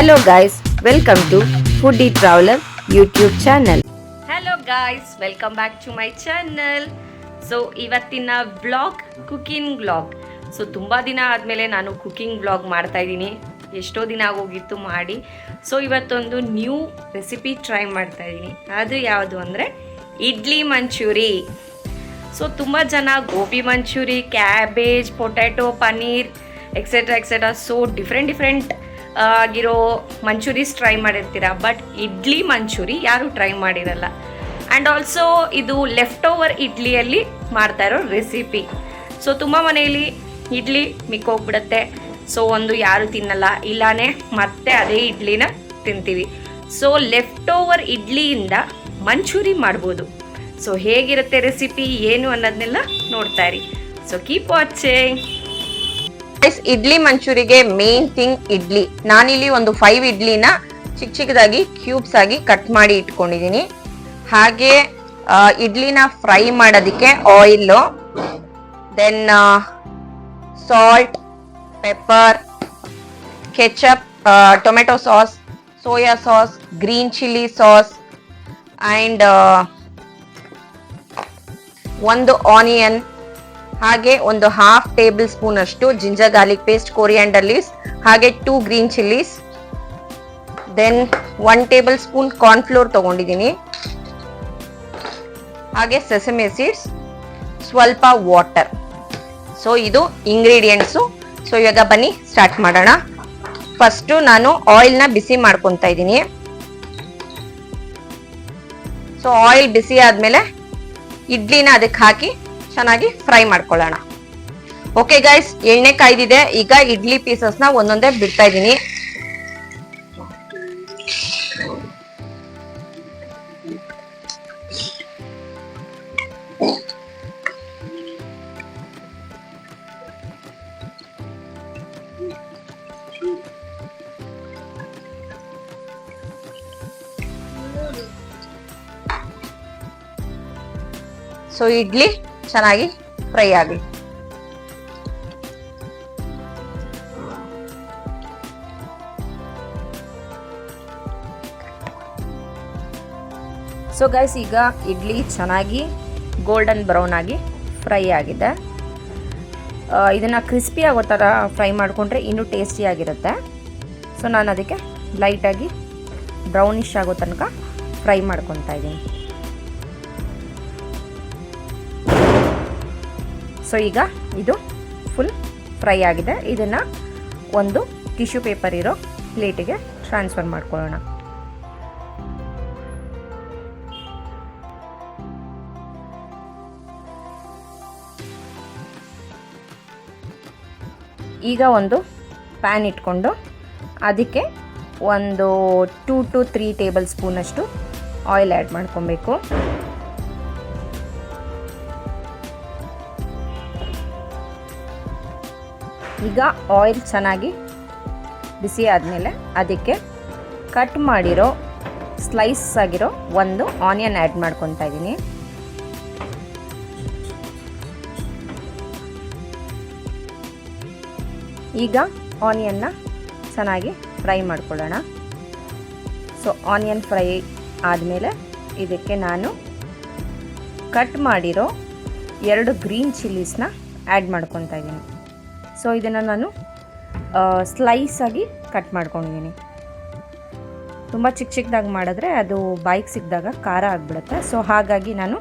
Hello guys welcome to Foodie traveller YouTube channel hello guys welcome back to my channel so ಇವತ್ತಿನ blog cooking blog so ತುಂಬ ದಿನ ಆದಮೇಲೆ ನಾನು cooking blog ಮಾಡ್ತಾ ಇದ್ದೀನಿ. ಎಷ್ಟೋ ದಿನ ಆಗೋಗಿತ್ತು ಮಾಡಿ. ಸೊ ಇವತ್ತೊಂದು ನ್ಯೂ ರೆಸಿಪಿ ಟ್ರೈ ಮಾಡ್ತಾ ಇದ್ದೀನಿ. ಅದು ಯಾವುದು ಅಂದರೆ, ಇಡ್ಲಿ ಮಂಚೂರಿ. ಸೊ ತುಂಬ ಜನ gobi manchurian cabbage potato paneer etcetera etcetera so different different ಆಗಿರೋ ಮಂಚೂರೀಸ್ ಟ್ರೈ ಮಾಡಿರ್ತೀರ? ಬಟ್ ಇಡ್ಲಿ ಮಂಚೂರಿ ಯಾರು ಟ್ರೈ ಮಾಡಿರಲ್ಲ. ಆ್ಯಂಡ್ ಆಲ್ಸೋ ಇದು ಲೆಫ್ಟ್ ಓವರ್ ಇಡ್ಲಿಯಲ್ಲಿ ಮಾಡ್ತಾ ಇರೋ ರೆಸಿಪಿ ಸೊ ತುಂಬ ಮನೆಯಲ್ಲಿ ಇಡ್ಲಿ ಮಿಕ್ಕೋಗ್ಬಿಡುತ್ತೆ. ಸೊ ಒಂದು ಯಾರು ತಿನ್ನಲ್ಲ. ಇಲ್ಲಾನೇ ಮತ್ತೆ ಅದೇ ಇಡ್ಲಿನ ತಿಂತೀವಿ. ಸೊ ಲೆಫ್ಟ್ ಓವರ್ ಇಡ್ಲಿಯಿಂದ ಮಂಚೂರಿ ಮಾಡ್ಬೋದು. ಸೊ ಹೇಗಿರುತ್ತೆ ರೆಸಿಪಿ ಏನು ಅನ್ನೋದನ್ನೆಲ್ಲ ನೋಡ್ತಾ ಇರಿ. ಸೊ ಕೀಪ್ ವಾಚಿಂಗ್ ಇಡ್ಲಿ ಮಂಚೂರಿಗೆ ಮೇನ್ ಥಿಂಗ್ ಇಡ್ಲಿ ನಾನಿಲ್ಲಿ ಒಂದು ಫೈವ್ ಇಡ್ಲಿನ ಚಿಕ್ಕ ಚಿಕ್ಕದಾಗಿ ಕ್ಯೂಬ್ಸ್ ಆಗಿ ಕಟ್ ಮಾಡಿ ಇಟ್ಕೊಂಡಿದ್ದೀನಿ ಹಾಗೆ ಇಡ್ಲಿನ ಫ್ರೈ ಮಾಡೋದಕ್ಕೆ oil then salt pepper ketchup tomato sauce soya sauce green chilli sauce and ಒಂದು ಆನಿಯನ್ ಹಾಗೆ ಒಂದು ಹಾಫ್ ಟೇಬಲ್ ಸ್ಪೂನ್ ಅಷ್ಟು ginger garlic paste coriander leaves ಹಾಗೆ two green chillies then one tablespoon cornflour ತಗೊಂಡಿದ್ದೀನಿ. ಹಾಗೆ ಸೆಸಮೆ ಸೀಡ್ಸ್ ಸ್ವಲ್ಪ water so ಇದು ingredients so ಇವಾಗ ಬನ್ನಿ ಸ್ಟಾರ್ಟ್ ಮಾಡೋಣ. ಫಸ್ಟು ನಾನು ಆಯಿಲ್ನ ಬಿಸಿ ಮಾಡ್ಕೊತಾ ಇದ್ದೀನಿ. ಸೊ ಆಯಿಲ್ ಬಿಸಿ ಆದಮೇಲೆ ಇಡ್ಲಿನ ಅದಕ್ಕೆ ಹಾಕಿ ಚೆನ್ನಾಗಿ ಫ್ರೈ ಮಾಡ್ಕೊಳ್ಳೋಣ. ಓಕೆ ಗೈಸ್ ಎಣ್ಣೆ ಕಾಯ್ದಿದೆ. ಈಗ ಇಡ್ಲಿ ಪೀಸಸ್ನ ಒಂದೊಂದೇ ಬಿಡ್ತಾ ಇದ್ದೀನಿ. ಸೊ ಇಡ್ಲಿ ಚೆನ್ನಾಗಿ ಫ್ರೈ ಆಗಲಿ. ಸೊ ಗೈಸ್ ಈಗ ಇಡ್ಲಿ ಚೆನ್ನಾಗಿ ಗೋಲ್ಡನ್ ಬ್ರೌನ್ ಆಗಿ ಫ್ರೈ ಆಗಿದೆ. ಇದನ್ನು ಕ್ರಿಸ್ಪಿ ಆಗೋ ಥರ ಫ್ರೈ ಮಾಡಿಕೊಂಡ್ರೆ ಇನ್ನೂ ಟೇಸ್ಟಿಯಾಗಿರುತ್ತೆ ಸೊ ನಾನು ಅದಕ್ಕೆ ಲೈಟಾಗಿ ಬ್ರೌನಿಶ್ ಆಗೋ ತನಕ ಫ್ರೈ ಮಾಡ್ಕೊತಾ ಇದ್ದೀನಿ. ಸೊ ಈಗ ಇದು ಫುಲ್ ಫ್ರೈ ಆಗಿದೆ. ಇದನ್ನು ಒಂದು ಟಿಶ್ಯೂ ಪೇಪರ್ ಇರೋ ಪ್ಲೇಟಿಗೆ ಟ್ರಾನ್ಸ್ಫರ್ ಮಾಡ್ಕೊಳ್ಳೋಣ. ಈಗ ಒಂದು ಪ್ಯಾನ್ ಇಟ್ಕೊಂಡು ಅದಕ್ಕೆ ಒಂದು ಟೂ ಟು ತ್ರೀ ಟೇಬಲ್ ಸ್ಪೂನಷ್ಟು ಆಯಿಲ್ ಆ್ಯಡ್ ಮಾಡ್ಕೊಬೇಕು. ಈಗ ಆಯಿಲ್ ಚೆನ್ನಾಗಿ ಬಿಸಿ ಆದಮೇಲೆ ಅದಕ್ಕೆ ಕಟ್ ಮಾಡಿರೋ ಸ್ಲೈಸ್ ಆಗಿರೋ ಒಂದು ಆನಿಯನ್ ಆ್ಯಡ್ ಮಾಡ್ಕೊತಾ ಇದ್ದೀನಿ. ಈಗ ಆನಿಯನ್ನ ಚೆನ್ನಾಗಿ ಫ್ರೈ ಮಾಡ್ಕೊಳ್ಳೋಣ. ಸೊ ಆನಿಯನ್ ಫ್ರೈ ಆದಮೇಲೆ ಇದಕ್ಕೆ ನಾನು ಕಟ್ ಮಾಡಿರೋ ಎರಡು ಗ್ರೀನ್ ಚಿಲ್ಲೀಸ್ನ ಆ್ಯಡ್ ಮಾಡ್ಕೊತಾ ಇದ್ದೀನಿ. ಸೊ, ಇದನ್ನು ನಾನು ಸ್ಲೈಸಾಗಿ ಕಟ್ ಮಾಡ್ಕೊಂಡಿದ್ದೀನಿ. ತುಂಬ ಚಿಕ್ಕ ಚಿಕ್ಕದಾಗಿ ಮಾಡಿದ್ರೆ ಅದು ಬಾಯಿಗೆ ಸಿಕ್ಕಿದಾಗ ಖಾರ ಆಗಿಬಿಡುತ್ತೆ. ಸೊ, ಹಾಗಾಗಿ ನಾನು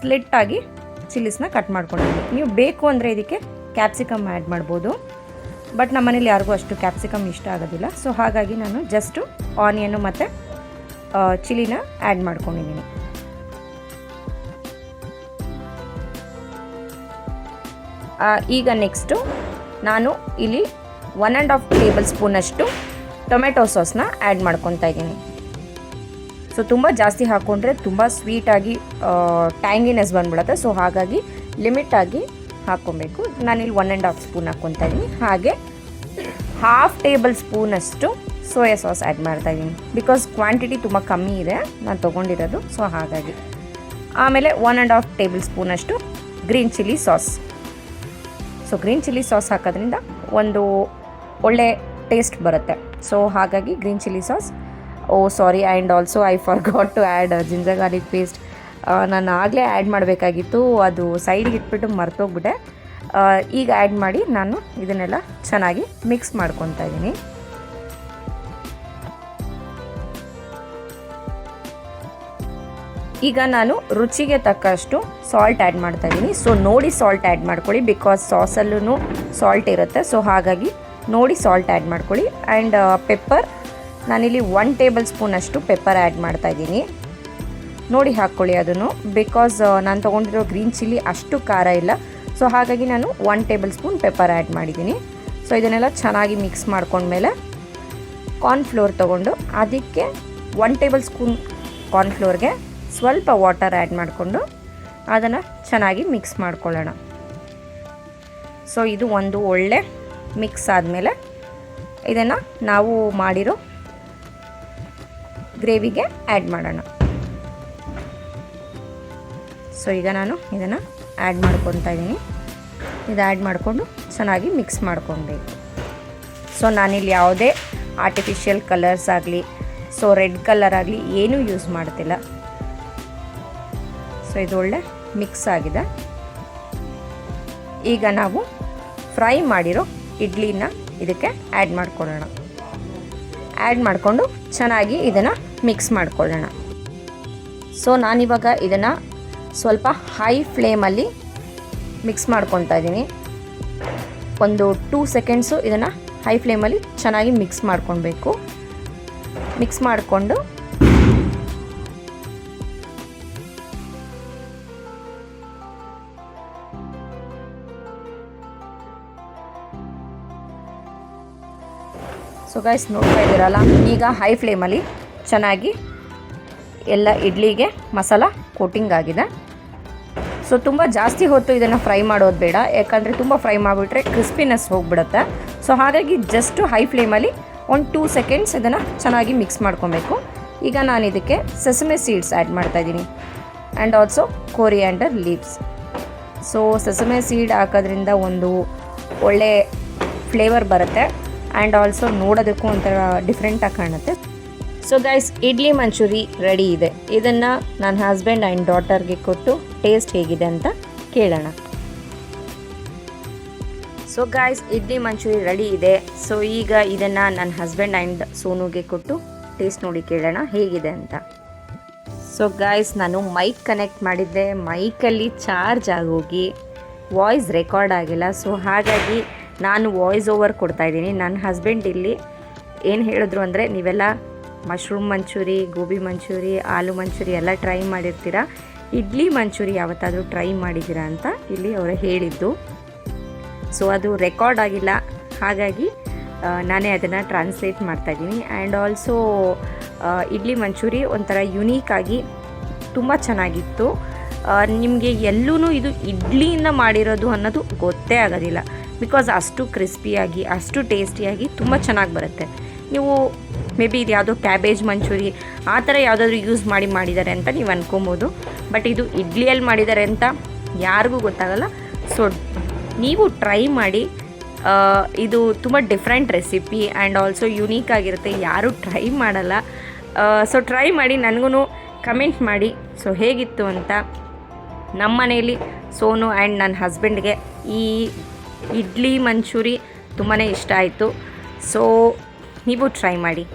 ಸ್ಲಿಟ್ಟಾಗಿ ಚಿಲ್ಲಿಸ್ನ ಕಟ್ ಮಾಡ್ಕೊಂಡಿದ್ದೀನಿ. ನೀವು ಬೇಕು ಅಂದರೆ ಇದಕ್ಕೆ ಕ್ಯಾಪ್ಸಿಕಮ್ ಆ್ಯಡ್ ಮಾಡ್ಬೋದು. ಬಟ್ ನಮ್ಮ ಮನೇಲಿ ಯಾರಿಗೂ ಅಷ್ಟು ಕ್ಯಾಪ್ಸಿಕಮ್ ಇಷ್ಟ ಆಗೋದಿಲ್ಲ. ಸೊ, ಹಾಗಾಗಿ ನಾನು ಜಸ್ಟು ಆನಿಯನ್ನು ಮತ್ತು ಚಿಲ್ಲಿನ ಆ್ಯಡ್ ಮಾಡ್ಕೊಂಡಿದ್ದೀನಿ. ಈಗ ನೆಕ್ಸ್ಟು ನಾನು ಇಲ್ಲಿ ಒನ್ ಆ್ಯಂಡ್ ಹಾಫ್ ಟೇಬಲ್ ಸ್ಪೂನಷ್ಟು ಟೊಮೆಟೊ ಸಾಸ್ನ ಆ್ಯಡ್ ಮಾಡ್ಕೊತಾ ಇದ್ದೀನಿ. ಸೊ ತುಂಬ ಜಾಸ್ತಿ ಹಾಕ್ಕೊಂಡ್ರೆ ತುಂಬ ಸ್ವೀಟಾಗಿ ಟ್ಯಾಂಗಿನೆಸ್ ಬಂದ್ಬಿಡುತ್ತೆ. ಸೊ ಹಾಗಾಗಿ ಲಿಮಿಟಾಗಿ ಹಾಕ್ಕೊಬೇಕು ನಾನಿಲ್ಲಿ ಒನ್ ಆ್ಯಂಡ್ ಹಾಫ್ ಸ್ಪೂನ್ ಹಾಕ್ಕೊತಾ ಇದ್ದೀನಿ. ಹಾಗೆ ಹಾಫ್ ಟೇಬಲ್ ಸ್ಪೂನಷ್ಟು ಸೋಯಾ ಸಾಸ್ ಆ್ಯಡ್ ಮಾಡ್ತಾ ಇದ್ದೀನಿ. ಬಿಕಾಸ್ ಕ್ವಾಂಟಿಟಿ ತುಂಬ ಕಮ್ಮಿ ಇದೆ, ನಾನು ತೊಗೊಂಡಿರೋದು. ಸೊ ಹಾಗಾಗಿ. ಆಮೇಲೆ ಒನ್ ಆ್ಯಂಡ್ ಹಾಫ್ ಟೇಬಲ್ ಸ್ಪೂನಷ್ಟು green chilli sauce so green chilli sauce ಹಾಕೋದ್ರಿಂದ ಒಂದು ಒಳ್ಳೆ ಟೇಸ್ಟ್ ಬರುತ್ತೆ. ಸೊ ಹಾಗಾಗಿ green chilli sauce oh sorry and also I forgot to add ginger garlic paste ನಾನು ಆಗಲೇ ಆ್ಯಡ್ ಮಾಡಬೇಕಾಗಿತ್ತು. ಅದು ಸೈಡಿಗೆ ಇಟ್ಬಿಟ್ಟು ಮರ್ತೋಗ್ಬಿಟ್ಟೆ. ಆ, ಈಗ ಆ್ಯಡ್ ಮಾಡಿ ನಾನು ಇದನ್ನೆಲ್ಲ ಚೆನ್ನಾಗಿ ಮಿಕ್ಸ್ ಮಾಡ್ಕೊತಾ ಇದ್ದೀನಿ. ಈಗ ನಾನು ರುಚಿಗೆ ತಕ್ಕಷ್ಟು ಸಾಲ್ಟ್ ಆ್ಯಡ್ ಮಾಡ್ತಾ ಇದ್ದೀನಿ. ಸೊ ನೋಡಿ ಸಾಲ್ಟ್ ಆ್ಯಡ್ ಮಾಡ್ಕೊಳ್ಳಿ ಬಿಕಾಸ್ ಸಾಸಲ್ಲೂ ಸಾಲ್ಟ್ ಇರುತ್ತೆ. ಸೊ ಹಾಗಾಗಿ ನೋಡಿ ಸಾಲ್ಟ್ ಆ್ಯಡ್ ಮಾಡ್ಕೊಳ್ಳಿ. ಆ್ಯಂಡ್ ಪೆಪ್ಪರ್ ನಾನಿಲ್ಲಿ ಒನ್ ಟೇಬಲ್ ಸ್ಪೂನಷ್ಟು ಪೆಪ್ಪರ್ ಆ್ಯಡ್ ಮಾಡ್ತಾ ಇದ್ದೀನಿ. ನೋಡಿ ಹಾಕ್ಕೊಳ್ಳಿ ಅದನ್ನು. ಬಿಕಾಸ್ ನಾನು ತೊಗೊಂಡಿರೋ ಗ್ರೀನ್ ಚಿಲ್ಲಿ ಅಷ್ಟು ಖಾರ ಇಲ್ಲ. ಸೊ ಹಾಗಾಗಿ ನಾನು one tablespoon pepper add ಮಾಡಿದ್ದೀನಿ. ಸೊ ಇದನ್ನೆಲ್ಲ ಚೆನ್ನಾಗಿ ಮಿಕ್ಸ್ ಮಾಡ್ಕೊಂಡ್ಮೇಲೆ ಕಾರ್ನ್ಫ್ಲೋರ್ ತೊಗೊಂಡು, ಅದಕ್ಕೆ ಒನ್ ಟೇಬಲ್ ಸ್ಪೂನ್ ಕಾರ್ನ್ಫ್ಲೋರ್ಗೆ ಸ್ವಲ್ಪ ವಾಟರ್ ಆ್ಯಡ್ ಮಾಡಿಕೊಂಡು ಅದನ್ನು ಚೆನ್ನಾಗಿ ಮಿಕ್ಸ್ ಮಾಡ್ಕೊಳ್ಳೋಣ. ಸೊ ಇದು ಒಂದು ಒಳ್ಳೆ ಮಿಕ್ಸ್ ಆದಮೇಲೆ ಇದನ್ನು ನಾವು ಮಾಡಿರೋ ಗ್ರೇವಿಗೆ ಆ್ಯಡ್ ಮಾಡೋಣ. ಸೊ ಈಗ ನಾನು ಇದನ್ನು ಆ್ಯಡ್ ಮಾಡ್ಕೊತಾ ಇದ್ದೀನಿ. ಇದು ಆ್ಯಡ್ ಮಾಡಿಕೊಂಡು ಚೆನ್ನಾಗಿ ಮಿಕ್ಸ್ ಮಾಡ್ಕೊಬೇಕು ಸೊ ನಾನಿಲ್ಲಿ ಯಾವುದೇ ಆರ್ಟಿಫಿಷಿಯಲ್ ಕಲರ್ಸ್ ಆಗಲಿ ಸೊ ರೆಡ್ ಕಲರ್ ಆಗಲಿ ಏನೂ ಯೂಸ್ ಮಾಡ್ತಿಲ್ಲ. ಸೊ ಇದು ಒಳ್ಳೆ ಮಿಕ್ಸ್ ಆಗಿದೆ. ಈಗ ನಾವು ಫ್ರೈ ಮಾಡಿರೋ ಇಡ್ಲಿನ ಇದಕ್ಕೆ ಆ್ಯಡ್ ಮಾಡ್ಕೊಳ್ಳೋಣ. ಆ್ಯಡ್ ಮಾಡಿಕೊಂಡು ಚೆನ್ನಾಗಿ ಇದನ್ನು ಮಿಕ್ಸ್ ಮಾಡ್ಕೊಳ್ಳೋಣ. ಸೊ ನಾನಿವಾಗ ಇದನ್ನು ಸ್ವಲ್ಪ ಹೈ ಫ್ಲೇಮಲ್ಲಿ ಮಿಕ್ಸ್ ಮಾಡ್ಕೊತಾ ಇದ್ದೀನಿ. ಒಂದು ಟೂ ಸೆಕೆಂಡ್ಸು ಇದನ್ನು ಹೈ ಫ್ಲೇಮಲ್ಲಿ ಚೆನ್ನಾಗಿ ಮಿಕ್ಸ್ ಮಾಡ್ಕೊಳ್ಬೇಕು. ಮಿಕ್ಸ್ ಮಾಡಿಕೊಂಡು ಸೊ ಗೈಸ್ ನೋಡ್ತಾ ಇದ್ದೀರಲ್ಲ? ಈಗ ಹೈ ಫ್ಲೇಮಲ್ಲಿ ಚೆನ್ನಾಗಿ ಎಲ್ಲ ಇಡ್ಲಿಗೆ ಮಸಾಲ ಕೋಟಿಂಗ್ ಆಗಿದೆ. ಸೊ ತುಂಬ ಜಾಸ್ತಿ ಹೊತ್ತು ಇದನ್ನು ಫ್ರೈ ಮಾಡೋದು ಬೇಡ. ಯಾಕಂದರೆ ತುಂಬ ಫ್ರೈ ಮಾಡಿಬಿಟ್ರೆ ಕ್ರಿಸ್ಪಿನೆಸ್ ಹೋಗ್ಬಿಡುತ್ತೆ. ಸೊ ಹಾಗಾಗಿ ಜಸ್ಟು ಹೈ ಫ್ಲೇಮಲ್ಲಿ ಒಂದು ಟೂ ಸೆಕೆಂಡ್ಸ್ ಇದನ್ನು ಚೆನ್ನಾಗಿ ಮಿಕ್ಸ್ ಮಾಡ್ಕೊಬೇಕು. ಈಗ ನಾನು ಇದಕ್ಕೆ ಸೆಸಮೆ ಸೀಡ್ಸ್ ಆ್ಯಡ್ ಮಾಡ್ತಾಯಿದ್ದೀನಿ and also coriander leaves so sesame seed ಹಾಕೋದ್ರಿಂದ ಒಂದು ಒಳ್ಳೆ ಫ್ಲೇವರ್ ಬರುತ್ತೆ. ಆ್ಯಂಡ್ ಆಲ್ಸೋ ನೋಡೋದಕ್ಕೂ ಒಂಥರ ಡಿಫ್ರೆಂಟಾಗಿ ಕಾಣುತ್ತೆ. So guys idli manchurian ready ಇದೆ. ಇದನ್ನು ನನ್ನ ಹಸ್ಬೆಂಡ್ ಆ್ಯಂಡ್ ಡಾಟರ್ಗೆ ಕೊಟ್ಟು ಟೇಸ್ಟ್ ಹೇಗಿದೆ ಅಂತ ಕೇಳೋಣ. So guys idli manchurian ready ಇದೆ. ಸೊ ಈಗ ಇದನ್ನು ನನ್ನ ಹಸ್ಬೆಂಡ್ ಆ್ಯಂಡ್ ಸೋನುಗೆ ಕೊಟ್ಟು ಟೇಸ್ಟ್ ನೋಡಿ ಕೇಳೋಣ ಹೇಗಿದೆ ಅಂತ. ಸೊ ಗಾಯ್ಸ್ ನಾನು ಮೈಕ್ ಕನೆಕ್ಟ್ ಮಾಡಿದ್ದೆ. ಮೈಕಲ್ಲಿ ಚಾರ್ಜ್ ಆಗೋಗಿ ವಾಯ್ಸ್ ರೆಕಾರ್ಡ್ ಆಗಿಲ್ಲ. ಸೊ ಹಾಗಾಗಿ ನಾನು ವಾಯ್ಸ್ ಓವರ್ ಕೊಡ್ತಾ ಇದ್ದೀನಿ. ನನ್ನ ಹಸ್ಬೆಂಡ್ ಇಲ್ಲಿ ಏನು ಹೇಳಿದ್ರು ಅಂದರೆ, ನೀವೆಲ್ಲ ಮಶ್ರೂಮ್ ಮಂಚೂರಿ ಗೋಬಿ ಮಂಚೂರಿ ಆಲೂ ಮಂಚೂರಿ ಎಲ್ಲ ಟ್ರೈ ಮಾಡಿರ್ತೀರ? ಇಡ್ಲಿ ಮಂಚೂರಿ ಯಾವತ್ತಾದರೂ ಟ್ರೈ ಮಾಡಿದ್ದೀರಾ ಅಂತ ಇಲ್ಲಿ ಅವರು ಹೇಳಿದ್ದು. ಸೊ ಅದು ರೆಕಾರ್ಡ್ ಆಗಿಲ್ಲ. ಹಾಗಾಗಿ ನಾನೇ ಅದನ್ನು ಟ್ರಾನ್ಸ್ಲೇಟ್ ಮಾಡ್ತಾಯಿದ್ದೀನಿ ಆ್ಯಂಡ್ ಆಲ್ಸೋ ಇಡ್ಲಿ ಮಂಚೂರಿ ಒಂಥರ ಯುನೀಕ್ ಆಗಿ ತುಂಬ ಚೆನ್ನಾಗಿತ್ತು. ನಿಮಗೆ ಎಲ್ಲೂ ಇದು ಇಡ್ಲಿಯಿಂದ ಮಾಡಿರೋದು ಅನ್ನೋದು ಗೊತ್ತೇ ಆಗೋದಿಲ್ಲ. ಬಿಕಾಸ್ ಅಷ್ಟು ಕ್ರಿಸ್ಪಿಯಾಗಿ ಅಷ್ಟು ಟೇಸ್ಟಿಯಾಗಿ ತುಂಬ ಚೆನ್ನಾಗಿ ಬರುತ್ತೆ. ನೀವು ಮೇ ಬಿ ಇದು ಯಾವುದೋ ಕ್ಯಾಬೇಜ್ ಮಂಚೂರಿ ಆ ಥರ ಯಾವುದಾದ್ರೂ ಯೂಸ್ ಮಾಡಿ ಮಾಡಿದ್ದಾರೆ ಅಂತ ನೀವು ಅನ್ಕೊಬೋದು. ಬಟ್ ಇದು ಇಡ್ಲಿಯಲ್ಲಿ ಮಾಡಿದ್ದಾರೆ ಅಂತ ಯಾರಿಗೂ ಗೊತ್ತಾಗಲ್ಲ. ಸೊ ನೀವು ಟ್ರೈ ಮಾಡಿ ಇದು ತುಂಬ different recipe and also unique ಆಗಿರುತ್ತೆ. ಯಾರೂ ಟ್ರೈ ಮಾಡಲ್ಲ. ಸೊ ಟ್ರೈ ಮಾಡಿ ನನಗೂ ಕಮೆಂಟ್ ಮಾಡಿ. ಸೊ ಹೇಗಿತ್ತು ಅಂತ ನಮ್ಮ ಮನೆಯಲ್ಲಿ ಸೋನು ಆ್ಯಂಡ್ ನನ್ನ ಹಸ್ಬೆಂಡ್ಗೆ ಈ ಇಡ್ಲಿ ಮಂಚೂರಿ ತುಂಬಾ ಇಷ್ಟ ಆಯಿತು. ಸೊ ನೀವು ಟ್ರೈ ಮಾಡಿ.